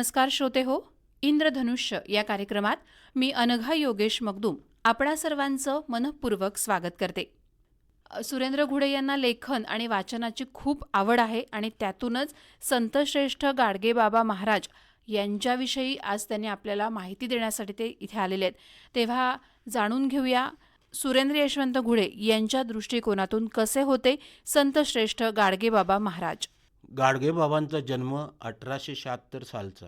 नमस्कार श्रोते हो इंद्रधनुष्य या कार्यक्रमात मी अनघा योगेश मगदूम आपणा सर्वांचं मनपूर्वक स्वागत करते. सुरेंद्र घुडे यांना लेखन आणि वाचनाची खूप आवड आहे आणि त्यातूनच संतश्रेष्ठ गाडगेबाबा महाराज यांच्याविषयी आज त्यांनी आपल्याला माहिती देण्यासाठी ते इथे आलेले आहेत. तेव्हा जाणून घेऊया सुरेंद्र यशवंत घुडे यांच्या दृष्टिकोनातून कसे होते संतश्रेष्ठ गाडगेबाबा महाराज? गाडगेबाबांचा जन्म अठराशे शहात्तर सालचा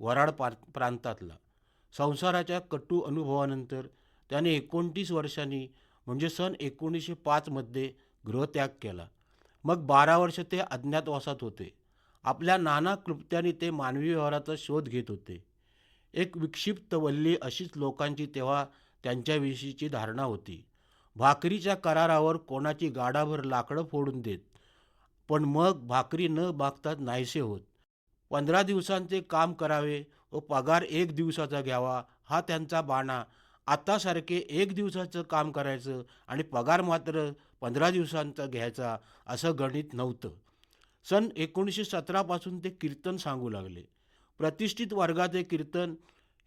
वराड पा प्रांतातला. संसाराच्या कटू अनुभवानंतर त्याने एकोणतीस वर्षांनी म्हणजे सन एकोणीसशे पाचमध्ये गृहत्याग केला. मग बारा वर्ष ते अज्ञातवासात होते. आपल्या नाना क्लुप्त्यांनी ते मानवी व्यवहाराचा शोध घेत होते. एक विक्षिप्त वल्ली अशीच लोकांची तेव्हा त्यांच्याविषयीची धारणा होती. भाकरीच्या करारावर कोणाची गाडाभर लाकडं फोडून देत पण मग भाकरी न मागतात नाहीसे होत. पंधरा दिवसांचे काम करावे व पगार एक दिवसाचा घ्यावा हा त्यांचा बाणा. आतासारखे एक दिवसाचं काम करायचं आणि पगार मात्र पंधरा दिवसांचा घ्यायचा असं गणित नव्हतं. सन एकोणीसशे सतरापासून ते कीर्तन सांगू लागले. प्रतिष्ठित वर्गाचे कीर्तन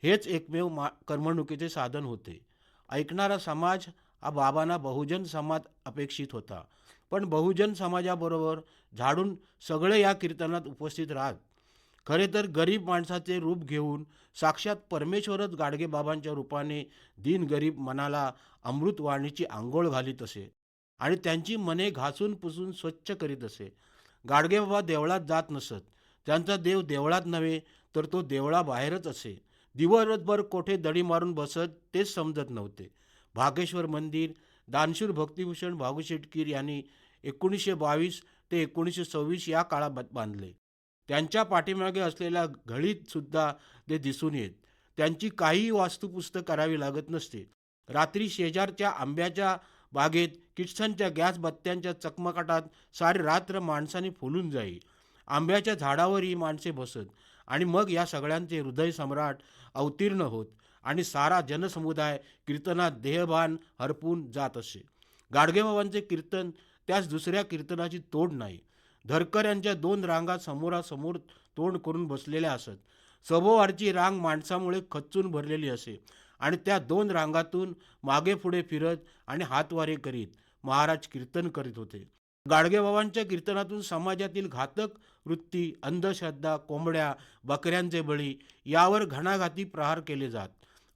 हेच एकमेव मा करमणुकीचे साधन होते. ऐकणारा समाज हा बाबांना बहुजन समाज अपेक्षित होता. पण बहुजन समाजाबरोबर झाडून सगळे या कीर्तनात उपस्थित राहत. खरे तर गरीब माणसाचे रूप घेऊन साक्षात परमेश्वरच गाडगेबाबांच्या रूपाने दिनगरीब मनाला अमृतवाणीची आंघोळ घालीत असे आणि त्यांची मने घासून पुसून स्वच्छ करीत असे. गाडगेबाबा देवळात जात नसत. त्यांचा देव देवळात नव्हे तर तो देवळाबाहेरच असे. दिवसभर कोठे दडी मारून बसत तेच समजत नव्हते. भागेश्वर मंदिर दानशूर भक्तिभूषण भागू शेटकीर यांनी एकोणीसशे बावीस ते एकोणीसशे सव्वीस या काळात बांधले. त्यांच्या पाठीमागे असलेल्या घळीतसुद्धा ते दिसून येत. त्यांची काहीही वास्तुपुस्तक करावी लागत नसते. रात्री शेजारच्या आंब्याच्या बागेत किट्सनच्या गॅस बत्त्यांच्या चकमकाटात सारी रात्र माणसाने फुलून जाई. आंब्याच्या झाडावरही माणसे बसत आणि मग या सगळ्यांचे हृदय सम्राट अवतीर्ण होत. आणि सारा जनसमुदाय कीर्तनात देहभान हरपून जात असे. गाडगेबाबांचे कीर्तन त्यास दुसऱ्या कीर्तनाची तोड नाही. धरकर यांच्या दोन रांगा समोरासमोर तोंड करून बसलेल्या असत. सभोवारची रांग माणसामुळे खच्चून भरलेली असे आणि त्या दोन रांगातून मागे पुढे फिरत आणि हातवारे करीत महाराज कीर्तन करीत होते. गाडगेबाबांच्या कीर्तनातून समाजातील घातक वृत्ती अंधश्रद्धा कोंबड्या बकऱ्यांचे बळी यावर घणाघाती प्रहार केले जात.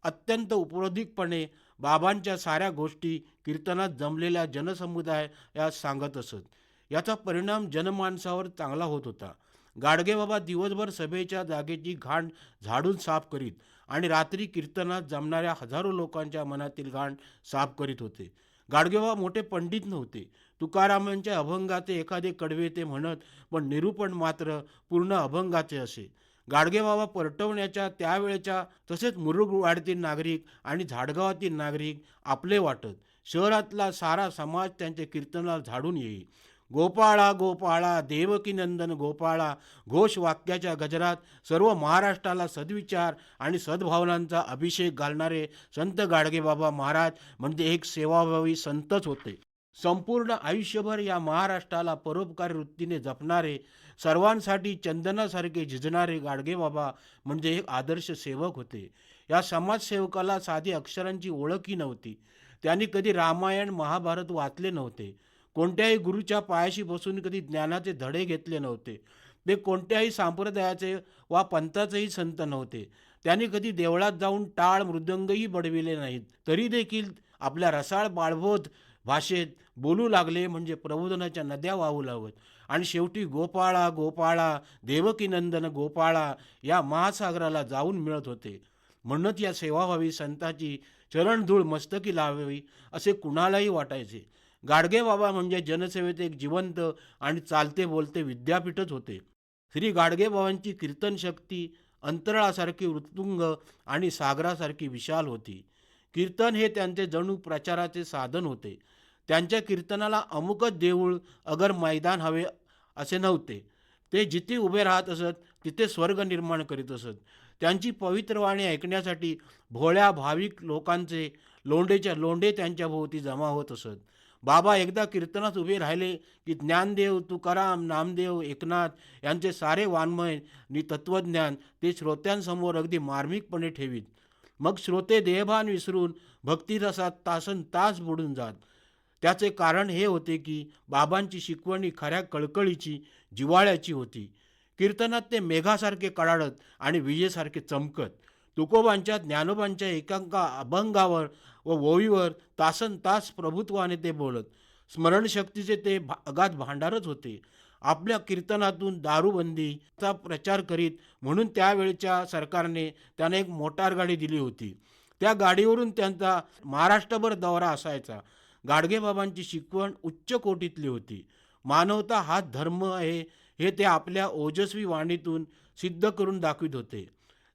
अत्यंत उपरोधिकपणे बाबांच्या साऱ्या गोष्टी कीर्तनात जमलेल्या जनसमुदाय या सांगत असत. याचा परिणाम जनमानसावर चांगला होत होता. गाडगेबाबा दिवसभर सभेच्या जागेची घाण झाडून साफ करीत आणि रात्री कीर्तनात जमणाऱ्या हजारो लोकांच्या मनातील घाण साफ करीत होते. गाडगेबाबा मोठे पंडित नव्हते. तुकारामांच्या अभंगाचे एखादे कडवे ते म्हणत पण निरूपण मात्र पूर्ण अभंगाचे असे. गाडगेबाबा परटवण्याच्या त्यावेळेच्या तसेच मुरुगवाडीतील नागरिक आणि झाडगावातील नागरिक आपले वाटत. शहरातला सारा समाज त्यांच्या कीर्तनाला झाडून येई गोपाळा गोपाळा देवकीनंदन गोपाळा घोष वाक्याच्या गजरात सर्व महाराष्ट्राला सद्विचार आणि सद्भावनांचा अभिषेक घालणारे संत गाडगेबाबा महाराज म्हणजे एक सेवाभावी संतच होते. संपूर्ण आयुष्यभर या महाराष्ट्राला परोपकारी वृत्तीने जपणारे सर्वांसाठी चंदनासारखे झिजणारे गाडगेबाबा म्हणजे एक आदर्श सेवक होते. या समाजसेवकाला साधी अक्षरांची ओळखही नव्हती. त्यांनी कधी रामायण महाभारत वाचले नव्हते. कोणत्याही गुरुच्या पायाशी बसून कधी ज्ञानाचे धडे घेतले नव्हते. ते कोणत्याही संप्रदायाचे वा पंथाचेही संत नव्हते. त्यांनी कधी देवळात जाऊन टाळ मृदंगही बडविले नाहीत. तरी देखील आपल्या रसाळ बाळबोध भाषेत बोलू लागले म्हणजे प्रबोधनाच्या नद्या वाहू लागत. आणि शेवटी गोपाळा गोपाळा देवकीनंदन गोपाळा या महासागराला जाऊन मिळत होते. म्हणूनच या सेवा व्हावी संताची चरणधूळ मस्तकी लावावी असे कुणालाही वाटायचे. गाडगे बाबा म्हणजे जनसेवेत एक जिवंत आणि चालते बोलते विद्यापीठच होते. श्री गाडगेबाबांची कीर्तन शक्ती अंतराळासारखी उत्तुंग आणि सागरासारखी विशाल होती. कीर्तन हे त्यांचे जणू प्रचाराचे साधन होते. त्यांच्या कीर्तनाला अमुकच देऊळ अगर मैदान हवे असे नव्हते. ते जिथे उभे राहत असत तिथे स्वर्ग निर्माण करीत असत. त्यांची पवित्र वाणी ऐकण्यासाठी भोळ्या भाविक लोकांचे लोंडेच्या लोंडे त्यांच्या भोवती जमा होत असत. बाबा एकदा कीर्तनात उभे राहिले की ज्ञानदेव तुकाराम नामदेव एकनाथ यांचे सारे वाङ्मय नि तत्त्वज्ञान ते श्रोत्यांसमोर अगदी मार्मिकपणे ठेवीत. मग श्रोते देहभान विसरून भक्तिरसात तासन तास बुडून जात. त्याचे कारण हे होते की बाबांची शिकवणी खऱ्या कळकळीची जिवाळ्याची होती. कीर्तनात ते मेघासारखे कडाडत आणि विजेसारखे चमकत. तुकोबांच्या ज्ञानोबांच्या एकांका अभंगावर व ओवीवर तासन तास प्रभुत्वाने ते बोलत. स्मरणशक्तीचे ते भा अगाध भांडारच होते. आपल्या कीर्तनातून दारूबंदीचा प्रचार करीत म्हणून त्यावेळच्या सरकारने त्यांना एक मोटार गाडी दिली होती. त्या गाडीवरून त्यांचा महाराष्ट्रभर दौरा असायचा. गाडगेबाबांची शिकवण उच्च कोटीतली होती. मानवता हा धर्म आहे हे ते आपल्या ओजस्वी वाणीतून सिद्ध करून दाखवित होते.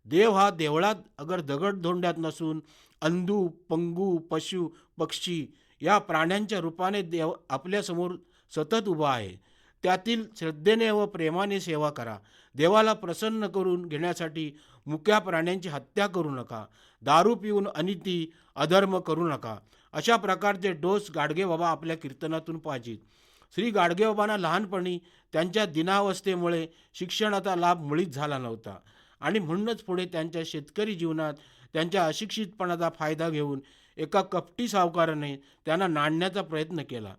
देव हा देवळात अगर दगडधोंड्यात नसून अंधू पंगू पशु पक्षी या प्राण्यांच्या रूपाने देव आपल्यासमोर सतत उभा आहे. त्यातील श्रद्धेने व प्रेमाने सेवा करा. देवाला प्रसन्न करून घेण्यासाठी मुक्या प्राण्यांची हत्या करू नका. दारू पिऊन अनिती अधर्म करू नका. अशा प्रकारचे डोस गाडगेबाबा आपल्या कीर्तनातून पाहिजेत. श्री गाडगेबाबांना लहानपणी त्यांच्या दिनावस्थेमुळे शिक्षणाचा लाभ मुळीच झाला नव्हता. आणि म्हणूनच पुढे त्यांच्या शेतकरी जीवनात त्यांच्या अशिक्षितपणाचा फायदा घेऊन एका कपटी सावकाराने त्यांना नाणण्याचा प्रयत्न केला.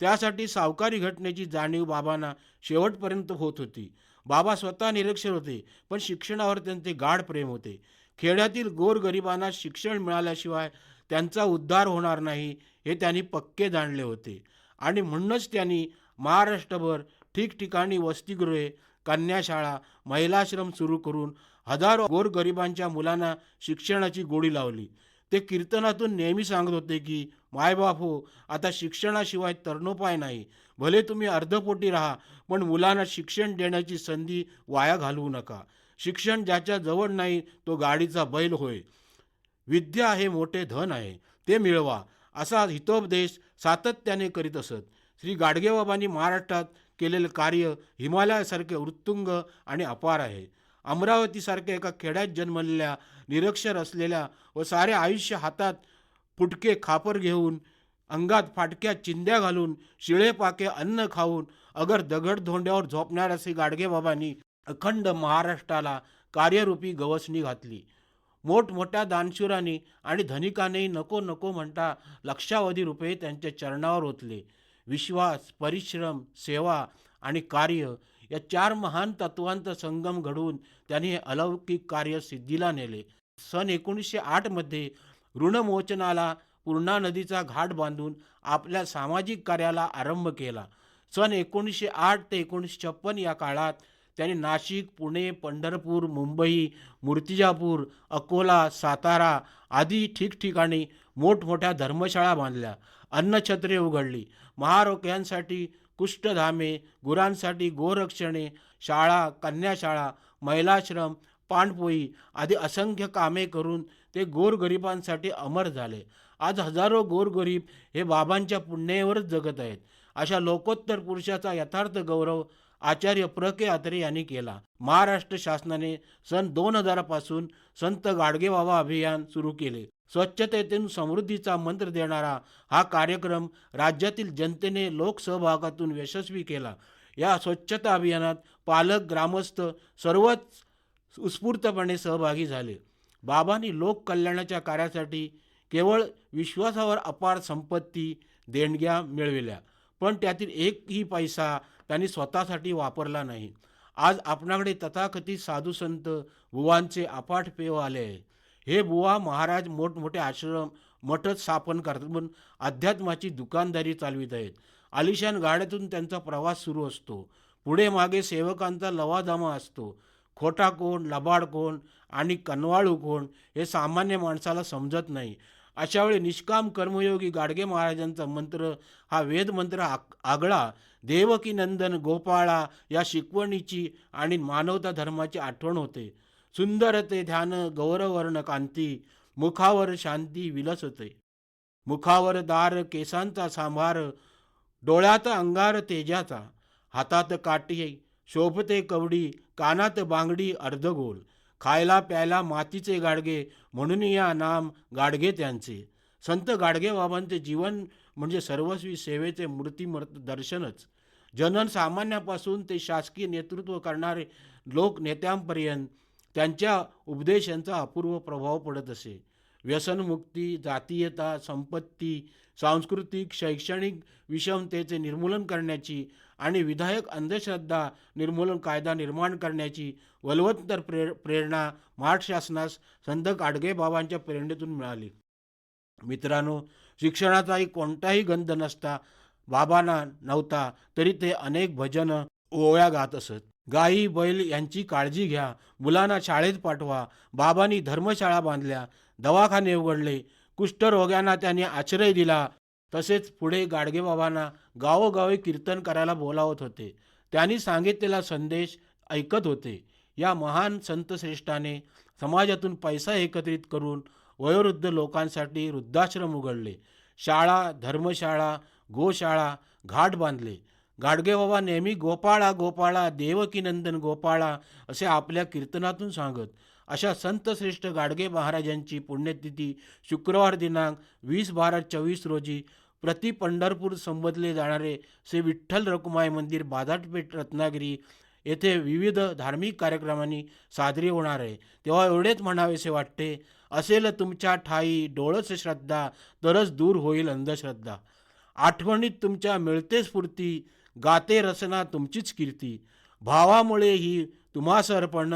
त्यासाठी सावकारी घटनेची जाणीव बाबांना शेवटपर्यंत होत होती. बाबा स्वतः निरक्षर होते पण शिक्षणावर त्यांचे गाढ प्रेम होते. खेड्यातील गोरगरिबांना शिक्षण मिळाल्याशिवाय त्यांचा उद्धार होणार नाही हे त्यांनी पक्के जाणले होते. आणि म्हणूनच त्यांनी महाराष्ट्रभर ठिकठिकाणी वसतिगृहे कन्याशाळा महिलाश्रम सुरू करून हजारो गोरगरिबांच्या मुलांना शिक्षणाची गोडी लावली. ते कीर्तनातून नेहमी सांगत होते की मायबाप हो आता शिक्षणाशिवाय तरणोपाय नाही. भले तुम्ही अर्धपोटी राहा पण मुलांना शिक्षण देण्याची संधी वाया घालवू नका. शिक्षण ज्याच्या जवळ नाही तो गाडीचा बैल होय. विद्या हे मोठे धन आहे ते मिळवा असा हितोपदेश सातत्याने करीत असत. श्री गाडगेबाबांनी महाराष्ट्रात केलेले कार्य हिमालयासारखे उत्तुंग आणि अपार आहे. अमरावतीसारख्या एका खेड्यात जन्मलेल्या निरक्षर असलेल्या व सारे आयुष्य हातात फुटके खापर घेऊन अंगात फाटक्या चिंध्या घालून शिळे पाके अन्न खाऊन अगर दगड धोंड्यावर झोपणाऱ्या श्री गाडगेबाबांनी अखंड महाराष्ट्राला कार्यरूपी गवसणी घातली. मोठमोठ्या दानशूरांनी आणि धनिकांनी नको नको म्हणता लक्षावधी रुपये त्यांच्या चरणावर ओतले. विश्वास परिश्रम सेवा आणि कार्य या चार महान तत्वांचा संगम घडवून त्यांनी हे अलौकिक कार्य सिद्धीला नेले. सन एकोणीसशे आठमध्ये ऋणमोचनाला पूर्णा नदीचा घाट बांधून आपल्या सामाजिक कार्याला आरंभ केला. सन एकोणीसशे आठ ते एकोणीसशे छप्पन या काळात त्यांनी नाशिक पुणे पंढरपूर मुंबई मूर्तिजापूर अकोला सातारा आदी ठिकठिकाणी मोठमोठ्या धर्मशाळा बांधल्या. अन्नछत्रे उघडली. महारोग्यांसाठी कुष्ठधामे गुरांसाठी गोरक्षणे शाळा कन्याशाळा महिलाश्रम पाणपोई आदी असंख्य कामे करून ते गोरगरिबांसाठी अमर झाले. आज हजारो गोरगरीब हे बाबांच्या पुण्यावरच जगत आहेत. अशा लोकोत्तर पुरुषाचा यथार्थ गौरव आचार्य प्र. के. अत्रे यांनी केला. महाराष्ट्र शासनाने सन दोन हजारापासून संत गाडगेबाबा अभियान सुरू केले. स्वच्छतेतून समृद्धीचा मंत्र देणारा हा कार्यक्रम राज्यातील जनतेने लोकसहभागातून यशस्वी केला. या स्वच्छता अभियानात पालक ग्रामस्थ सर्वच उत्स्फूर्तपणे सहभागी झाले. बाबांनी लोककल्याणाच्या कार्यासाठी केवळ विश्वासावर अपार संपत्ती देणग्या मिळविल्या. पण त्यातील एकही पैसा त्यांनी स्वतःसाठी वापरला नाही. आज आपणाकडे तथाकथित साधू संत बुवांचे अपाट पेव आले हे बुवा महाराज मोठमोठे आश्रम मठच स्थापन करतात पण अध्यात्माची दुकानदारी चालवित आहेत. आलिशान गाड्यातून त्यांचा प्रवास सुरू असतो. पुढे मागे सेवकांचा लवादामा असतो. खोटा कोण लबाड कोण आणि कनवाळू कोण हे सामान्य माणसाला समजत नाही. अशावेळी निष्काम कर्मयोगी गाडगे महाराजांचा मंत्र हा वेदमंत्र आग आगळा. देवकी नंदन गोपाळा या शिकवणीची आणि मानवता धर्माची आठवण होते. सुंदर ते ध्यान गौरवर्ण कांती मुखावर शांती विलस होते मुखावर दार केसांचा सांभार डोळ्यात अंगार तेजाचा. हातात काठी शोभते कवडी कानात बांगडी अर्धगोल. खायला प्यायला मातीचे गाडगे म्हणून या नाम गाडगे त्यांचे. संत गाडगे बाबांचे जीवन म्हणजे सर्वस्वी सेवेचे मूर्तिमर्त दर्शनच. जनन सामान्यापासून ते शासकीय नेतृत्व करणारे लोक नेत्यांपर्यंत त्यांच्या उपदेशांचा अपूर्व प्रभाव पडत असे. व्यसनमुक्ती जातीयता संपत्ती सांस्कृतिक शैक्षणिक विषमतेचे निर्मूलन करण्याची आणि विधायक अंधश्रद्धा निर्मूलन कायदा निर्माण करण्याची वलवत्तर प्रेर प्रेरणा महाराष्ट्र शासनास संत गाडगेबाबांच्या प्रेरणेतून मिळाली. मित्रांनो शिक्षणाचाही कोणताही गंध नसता बाबांना नव्हता तरी ते अनेक भजनं ओव्या गात असत. गाई बैल यांची काळजी घ्या मुलांना शाळेत पाठवा बाबांनी धर्मशाळा बांधल्या दवाखाने उघडले कुष्ठरोग्यांना त्यांनी आश्रय दिला तसेच पुढे गाडगेबाबांना गावोगावी कीर्तन करायला बोलावत होते. त्यांनी सांगितलेला संदेश ऐकत होते. या महान संतश्रेष्ठाने समाजातून पैसा एकत्रित करून वयोवृद्ध लोकांसाठी वृद्धाश्रम उघडले. शाळा धर्मशाळा गोशाळा घाट बांधले. गाडगेबाबा नेहमी गोपाळा गोपाळा देवकीनंदन गोपाळा असे आपल्या कीर्तनातून सांगत. अशा संतश्रेष्ठ गाडगे महाराजांची पुण्यतिथी शुक्रवार दिनांक वीस बारा चोवीस रोजी प्रति पंढरपूर संबोधले जाणारे श्री विठ्ठल रखुमाई मंदिर बाजारपेठ रत्नागिरी येथे विविध धार्मिक कार्यक्रमांनी साजरी होणार आहे. तेव्हा एवढेच म्हणावेसे वाटते असेल तुमच्या ठाई डोळस श्रद्धा तरच दूर होईल अंधश्रद्धा. आठवणीत तुमच्या मिळते स्फूर्ती गाते रसना तुमचीच कीर्ती. भावामुळे ही तुम्हास अर्पण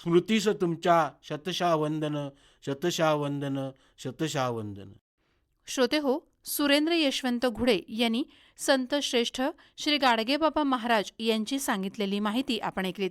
स्मृतीस तुमच्या शतशा वंदन शतशा वंदन शतशा वंदन श्रोते हो सुरेंद्र यशवंत घुडे यांनी संत श्रेष्ठ श्री गाडगेबाबा महाराज यांची सांगितलेली माहिती आपण ऐकलीत.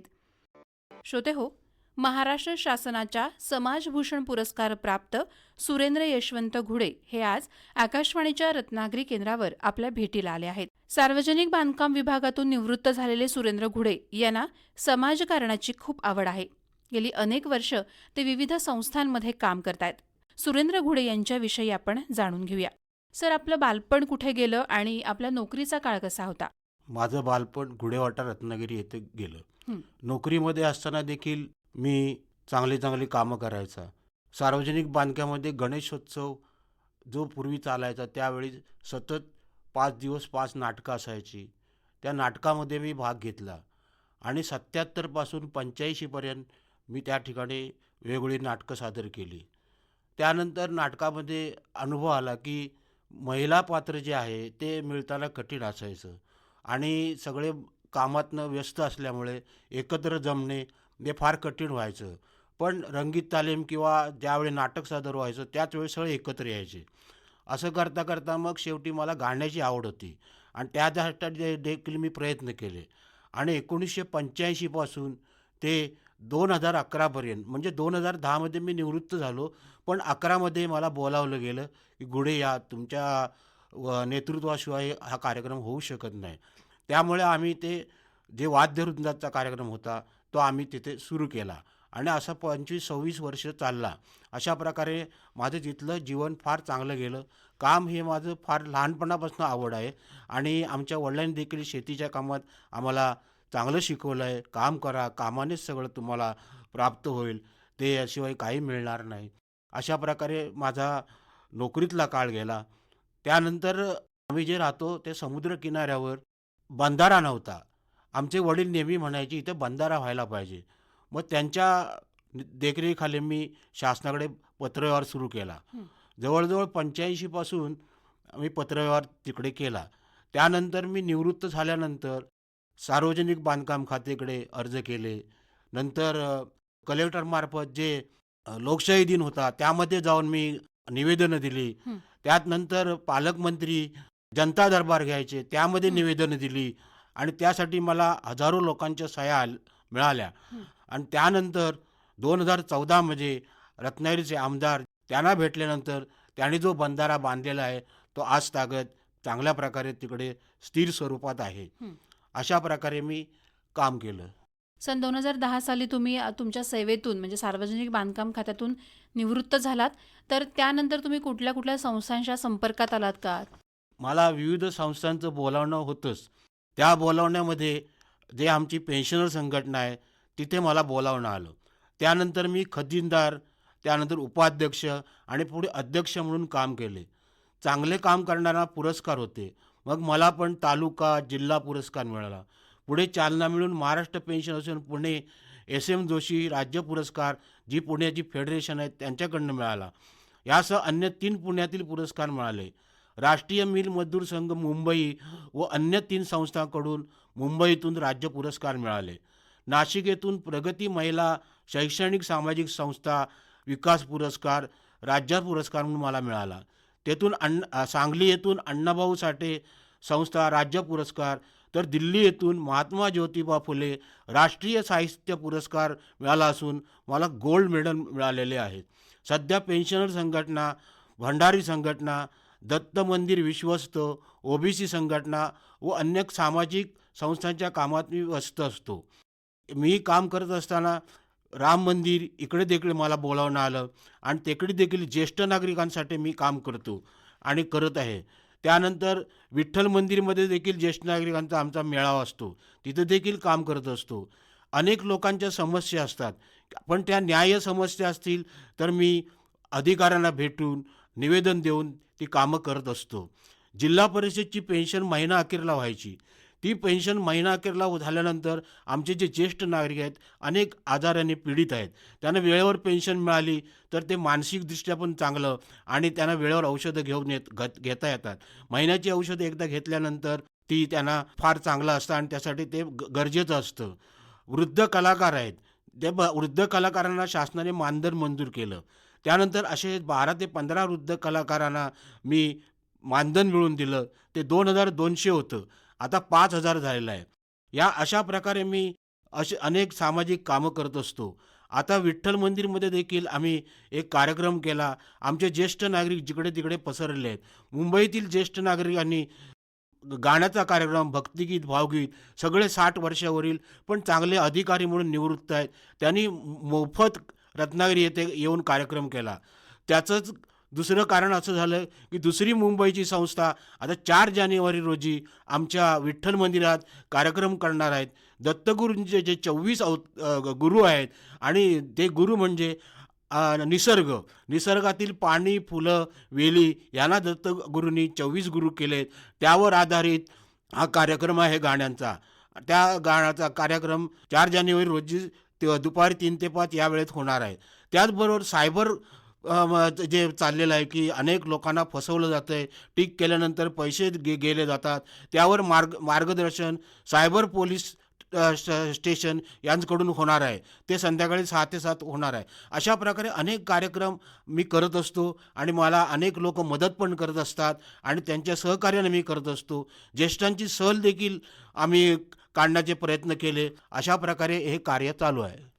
श्रोते हो महाराष्ट्र शासनाच्या समाजभूषण पुरस्कार प्राप्त सुरेंद्र यशवंत घुडे हे आज आकाशवाणीच्या रत्नागिरी केंद्रावर आपल्या भेटीला आले आहेत. सार्वजनिक बांधकाम विभागातून निवृत्त झालेले सुरेंद्र घुडे यांना समाजकारणाची खूप आवड आहे. गेली अनेक वर्ष ते विविध संस्थांमध्ये काम करतायत. सुरेंद्र घुडे यांच्याविषयी आपण जाणून घेऊया. सर आपलं बालपण कुठे गेलं आणि आपल्या नोकरीचा काळ कसा होता? माझं बालपण घुडेवाटा रत्नागिरी येथे गेलं. नोकरीमध्ये असताना देखील मी चांगली चांगली कामं करायचा. सार्वजनिक बांधकामामध्ये गणेशोत्सव जो पूर्वी चालायचा त्यावेळी सतत पाच दिवस पाच नाटकं असायची. त्या नाटकामध्ये मी भाग घेतला आणि सत्याहत्तरपासून पंच्याऐंशीपर्यंत मी त्या ठिकाणी वेगवेगळी नाटकं सादर केली. त्यानंतर नाटकामध्ये अनुभव आला की महिला पात्र जे आहे ते मिळताना कठीण असायचं. आणि सगळे कामातनं व्यस्त असल्यामुळे एकत्र जमणे हे फार कठीण व्हायचं. पण रंगीत तालीम किंवा ज्यावेळी नाटक सादर व्हायचं त्याच वेळी सगळे एकत्र यायचे. असं करता करता मग शेवटी मला गाण्याची आवड होती. आणि त्यासाठी देखील मी प्रयत्न केले. आणि एकोणीसशे पंच्याऐंशीपासून ते दोन हजार अकरापर्यंत म्हणजे दोन हजार दहामध्ये मी निवृत्त झालो. पण अकरामध्ये मला बोलावलं गेलं की गुढे या तुमच्या नेतृत्वाशिवाय हा कार्यक्रम होऊ शकत नाही. त्यामुळे आम्ही ते जे वाद्यवृंदाचा कार्यक्रम होता तो आम्ही तिथे सुरू केला. आणि असा पंचवीस सव्वीस वर्ष चालला. अशा प्रकारे माझं तिथलं जीवन फार चांगलं गेलं. काम हे माझं फार लहानपणापासून आवड आहे. आणि आमच्या वडिलांनी देखील शेतीच्या कामात आम्हाला चांगलं शिकवलं आहे काम करा कामानेच सगळं तुम्हाला प्राप्त होईल ते याशिवाय काही मिळणार नाही. अशा प्रकारे माझा नोकरीतला काळ गेला. त्यानंतर आम्ही जे राहतो ते समुद्र किनाऱ्यावर बंधारा नव्हता. आमचे वडील नेहमी म्हणायचे इथं बंधारा व्हायला पाहिजे. मग त्यांच्या देखरेखीखाली मी शासनाकडे पत्रव्यवहार सुरू केला. जवळजवळ पंच्याऐंशीपासून मी पत्रव्यवहार तिकडे केला. त्यानंतर मी निवृत्त झाल्यानंतर सार्वजनिक बांधकाम खात्याकडे अर्ज केले नंतर कलेक्टरमार्फत जे लोकशाही दिन होता त्यामध्ये जाऊन मी निवेदनं दिली. त्यात नंतर पालकमंत्री जनता दरबार घ्यायचे त्यामध्ये. निवेदनं दिली आणि त्यासाठी मला हजारो लोकांच्या सह्या मिळाल्या. आणि त्यानंतर दोन हजार चौदामध्ये रत्नागिरीचे आमदार त्यांना भेटल्यानंतर त्यांनी जो बंधारा बांधलेला आहे तो आज तागत चांगल्या प्रकारे तिकडे स्थिर स्वरूपात आहे. अशा प्रकारे मी काम केलं. सन दोन हजार दहा साली तुम्ही तुमच्या सेवेतून म्हणजे सार्वजनिक बांधकाम खात्यातून निवृत्त झालात. तर त्यानंतर तुम्ही कुठल्या कुठल्या संस्थांच्या संपर्कात आलात का? मला विविध संस्थांचं बोलावणं होतंच. त्या बोलावण्यामध्ये जे आमची पेन्शनर संघटना आहे तिथे मला बोलावणं आलं. त्यानंतर मी खजिनदार त्यानंतर उपाध्यक्ष आणि पुढे अध्यक्ष म्हणून काम केले. चांगले काम करणारा पुरस्कार होते. मग मला पण तालुका जिल्हा पुरस्कार मिळाला. पुढे चालना मिळून महाराष्ट्र पेन्शन असून पुणे एस एम जोशी राज्य पुरस्कार जी पुण्याची फेडरेशन आहे त्यांच्याकडनं मिळाला. यासह अन्य तीन पुण्यातील पुरस्कार मिळाले. राष्ट्रीय मिल मजदूर संघ मुंबई व अन्य तीन संस्थांकडून मुंबईतून राज्य पुरस्कार मिळाले. नाशिक येथून प्रगती महिला शैक्षणिक सामाजिक संस्था विकास पुरस्कार राज्य पुरस्कार म्हणून मला मिळाला. तेथून अण्ण सांगली येथून अण्णाभाऊ साठे संस्था राज्य पुरस्कार तर दिल्ली येथून महात्मा ज्योतिबा फुले राष्ट्रीय साहित्य पुरस्कार मिळाला असून मला गोल्ड मेडल मिळालेले आहेत. सध्या पेन्शनर संघटना भंडारी संघटना दत्त मंदिर विश्वस्त ओबीसी संघटना व अन्य सामाजिक संस्थांच्या कामात मी व्यस्त असतो. मी काम करत असताना राम मंदिर इकडे देखील मला बोलावणं आलं आणि तिकडे देखील ज्येष्ठ नागरिकांसाठी मी काम करतो आणि करत आहे. त्यानंतर विठ्ठल मंदिरमध्ये देखील ज्येष्ठ नागरिकांचा आमचा मेळावा असतो. तिथं देखील काम करत असतो. अनेक लोकांच्या समस्या असतात. पण त्या न्याय समस्या असतील तर मी अधिकाऱ्यांना भेटून निवेदन देऊन ती कामं करत असतो. जिल्हा परिषदची पेन्शन महिना अखेरला व्हायची. ती पेन्शन महिना अखेरला झाल्यानंतर आमचे जे ज्येष्ठ नागरिक आहेत अनेक आजाराने पीडित आहेत. त्यांना वेळेवर पेन्शन मिळाली तर ते मानसिकदृष्ट्या पण चांगलं आणि त्यांना वेळेवर औषधं घेऊन येत घेता येतात. महिन्याची औषधं एकदा घेतल्यानंतर ती त्यांना फार चांगलं असतं आणि त्यासाठी ते ग- गरजेचं असतं. वृद्ध कलाकार आहेत. ते ब वृद्ध कलाकारांना शासनाने मानधन मंजूर केलं. त्यानंतर असे बारा ते पंधरा वृद्ध कलाकारांना मी मानधन मिळवून दिलं. ते दोन हजार दोनशे होतं. आता पाच हजार झालेला आहे. या अशा प्रकारे मी असे अनेक सामाजिक कामं करत असतो. आता विठ्ठल मंदिरमध्ये देखील आम्ही एक कार्यक्रम केला. आमचे ज्येष्ठ नागरिक जिकडे तिकडे पसरले आहेत. मुंबईतील ज्येष्ठ नागरिकांनी गाण्याचा कार्यक्रम भक्तिगीत भावगीत सगळे साठ वर्षावरील पण चांगले अधिकारी म्हणून निवृत्त आहेत. त्यांनी मोफत रत्नागिरी येथे येऊन कार्यक्रम केला. त्याचंच दुसरं कारण असं झालं की दुसरी मुंबईची संस्था आता चार जानेवारी रोजी आमच्या विठ्ठल मंदिरात कार्यक्रम करणार आहेत. दत्तगुरूंचे जे चोवीस अव गुरु आहेत आणि ते गुरु म्हणजे निसर्ग. निसर्गातील पाणी फुलं वेली यांना दत्तगुरूंनी चोवीस गुरु केलेत. त्यावर आधारित हा कार्यक्रम आहे गाण्यांचा. त्या गाण्याचा कार्यक्रम चार जानेवारी रोजी ते दुपारी तीन ते पाच या वेळेत होणार आहे. त्याचबरोबर सायबर जे चाललेलं आहे की अनेक लोकांना फसवलं जातं आहे टीक केल्यानंतर पैसे गे गेले जातात. त्यावर मार्ग मार्गदर्शन सायबर पोलीस स्टेशन यांकडून होणार आहे. ते संध्याकाळी सहा ते सात होणार आहे. अशा प्रकारे अनेक कार्यक्रम मी करत असतो आणि मला अनेक लोक मदत पण करत असतात आणि त्यांच्या सहकार्याने मी करत असतो. ज्येष्ठांची सहल देखील आम्ही काढण्याचे प्रयत्न केले. अशा प्रकारे हे कार्य चालू आहे.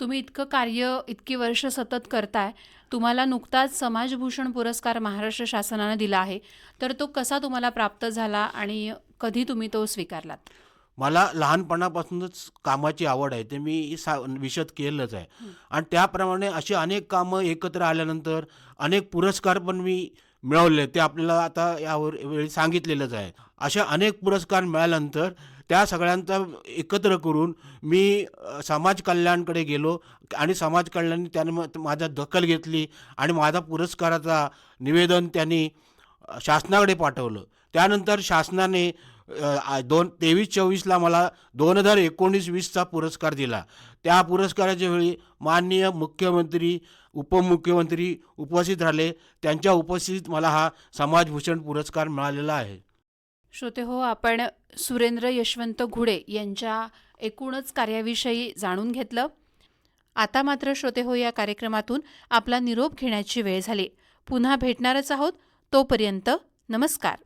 तुम्ही इतकं कार्य इतकी वर्ष सतत करताय. तुम्हाला नुकताच समाजभूषण पुरस्कार महाराष्ट्र शासनानं दिला आहे. तर तो कसा तुम्हाला प्राप्त झाला आणि कधी तुम्ही तो स्वीकारलात? मला लहानपणापासूनच कामाची आवड आहे. ते मी सा विशद केलंच आहे. आणि त्याप्रमाणे अशी अनेक कामं एकत्र आल्यानंतर अनेक पुरस्कार पण मी मिळवले. ते आपल्याला आता यावर वेळी सांगितलेलंच आहे. अशा अनेक पुरस्कार मिळाल्यानंतर त्या सगळ्यांचा एकत्र करून मी समाज कल्याणकडे गेलो आणि समाज कल्याणाने त्याने माझा दखल घेतली आणि माझा पुरस्काराचा निवेदन त्यांनी शासनाकडे पाठवलं. त्यानंतर शासनाने दोन तेवीस चोवीसला मला दोन हजार एकोणीस वीसचा पुरस्कार दिला. त्या पुरस्काराच्या वेळी माननीय मुख्यमंत्री उपमुख्यमंत्री उपस्थित राहिले. त्यांच्या उपस्थितीत मला हा समाजभूषण पुरस्कार मिळालेला आहे. श्रोते हो आपण सुरेंद्र यशवंत घुडे यांच्या एकूणच कार्याविषयी जाणून घेतलं. आता मात्र श्रोते हो या कार्यक्रमातून आपला निरोप घेण्याची वेळ झाली. पुन्हा भेटणारच आहोत तोपर्यंत नमस्कार.